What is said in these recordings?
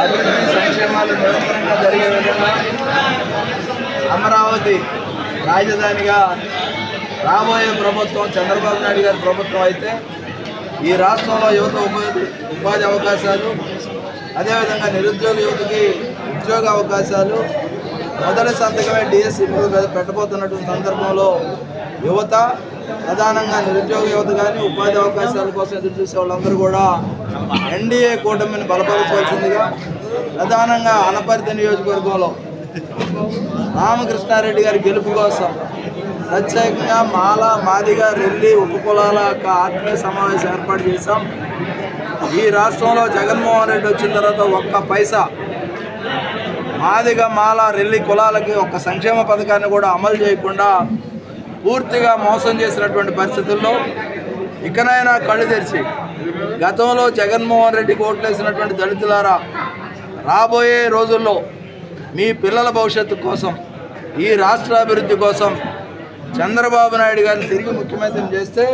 అభివృద్ధి సంక్షేమాలు నిరంతరంగా జరిగే విధంగా అమరావతి రాజధానిగా రాబోయే ప్రభుత్వం చంద్రబాబు నాయుడు గారి ప్రభుత్వం అయితే ఈ రాష్ట్రంలో యువత ఉపాధి ఉపాధి అవకాశాలు అదేవిధంగా నిరుద్యోగ యువతకి ఉద్యోగ అవకాశాలు మొదటి సంతకమే డిఎస్సి మీద పెట్టబోతున్నటువంటి సందర్భంలో యువత ప్రధానంగా నిరుద్యోగ యువత కానీ ఉపాధి అవకాశాల కోసం ఎదురు చూసే వాళ్ళందరూ కూడా ఎన్డీఏ కూటమిని బలపరచవలసిందిగా ప్రధానంగా అనపర్తి నియోజకవర్గంలో రామకృష్ణారెడ్డి గారి గెలుపు కోసం ప్రత్యేకంగా మాల మాదిగా రెల్లి ఉపకులాల యొక్క ఆత్మీయ సమావేశం ఏర్పాటు చేశాం. ఈ రాష్ట్రంలో జగన్మోహన్ రెడ్డి వచ్చిన తర్వాత ఒక్క పైసా మాదిగ మాల రెల్లి కులాలకి ఒక సంక్షేమ పథకాన్ని కూడా అమలు చేయకుండా పూర్తిగా మోసం చేసినటువంటి పరిస్థితుల్లో ఇకనైనా కళ్ళు తెరిచి గతంలో జగన్మోహన్ రెడ్డికి ఓట్లేసినటువంటి దళితులారా రాబోయే రోజుల్లో మీ పిల్లల భవిష్యత్తు కోసం ఈ రాష్ట్ర అభివృద్ధి కోసం చంద్రబాబు నాయుడు గారిని తిరిగి ముఖ్యమంత్రిని చేస్తే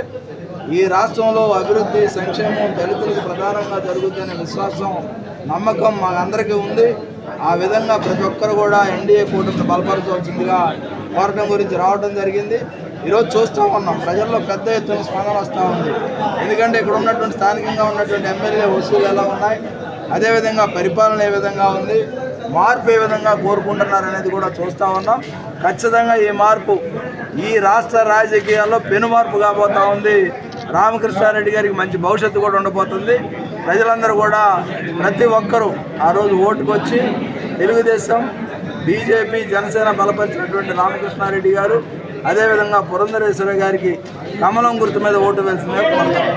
ఈ రాష్ట్రంలో అభివృద్ధి సంక్షేమం దళితులకు ప్రధానంగా జరుగుతుందనే విశ్వాసం నమ్మకం మా అందరికీ ఉంది. ఆ విధంగా ప్రతి ఒక్కరు కూడా ఎన్డీఏ కూటమిని బలపరచవలసిందిగా కోరటం గురించి రావడం జరిగింది. ఈరోజు చూస్తూ ఉన్నాం. ప్రజల్లో పెద్ద ఎత్తున స్పందన వస్తూ ఉంది. ఎందుకంటే ఇక్కడ ఉన్నటువంటి స్థానికంగా ఉన్నటువంటి ఎమ్మెల్యే వసూలు ఎలా ఉన్నాయి? అదేవిధంగా పరిపాలన ఏ విధంగా ఉంది? మార్పు ఏ విధంగా కోరుకుంటున్నారు అనేది కూడా చూస్తూ ఉన్నాం. ఖచ్చితంగా ఈ మార్పు ఈ రాష్ట్ర రాజకీయాల్లో పెను మార్పు కాబోతా ఉంది. రామకృష్ణారెడ్డి గారికి మంచి భవిష్యత్తు కూడా ఉండబోతుంది. ప్రజలందరూ కూడా ప్రతి ఒక్కరూ ఆ రోజు ఓటుకొచ్చి తెలుగుదేశం బీజేపీ జనసేన బలపరిచినటువంటి రామకృష్ణారెడ్డి గారు అదేవిధంగా పురంధరేశ్వర గారికి కమలం గుర్తు మీద ఓటు వేసిందిగా కోరుతాం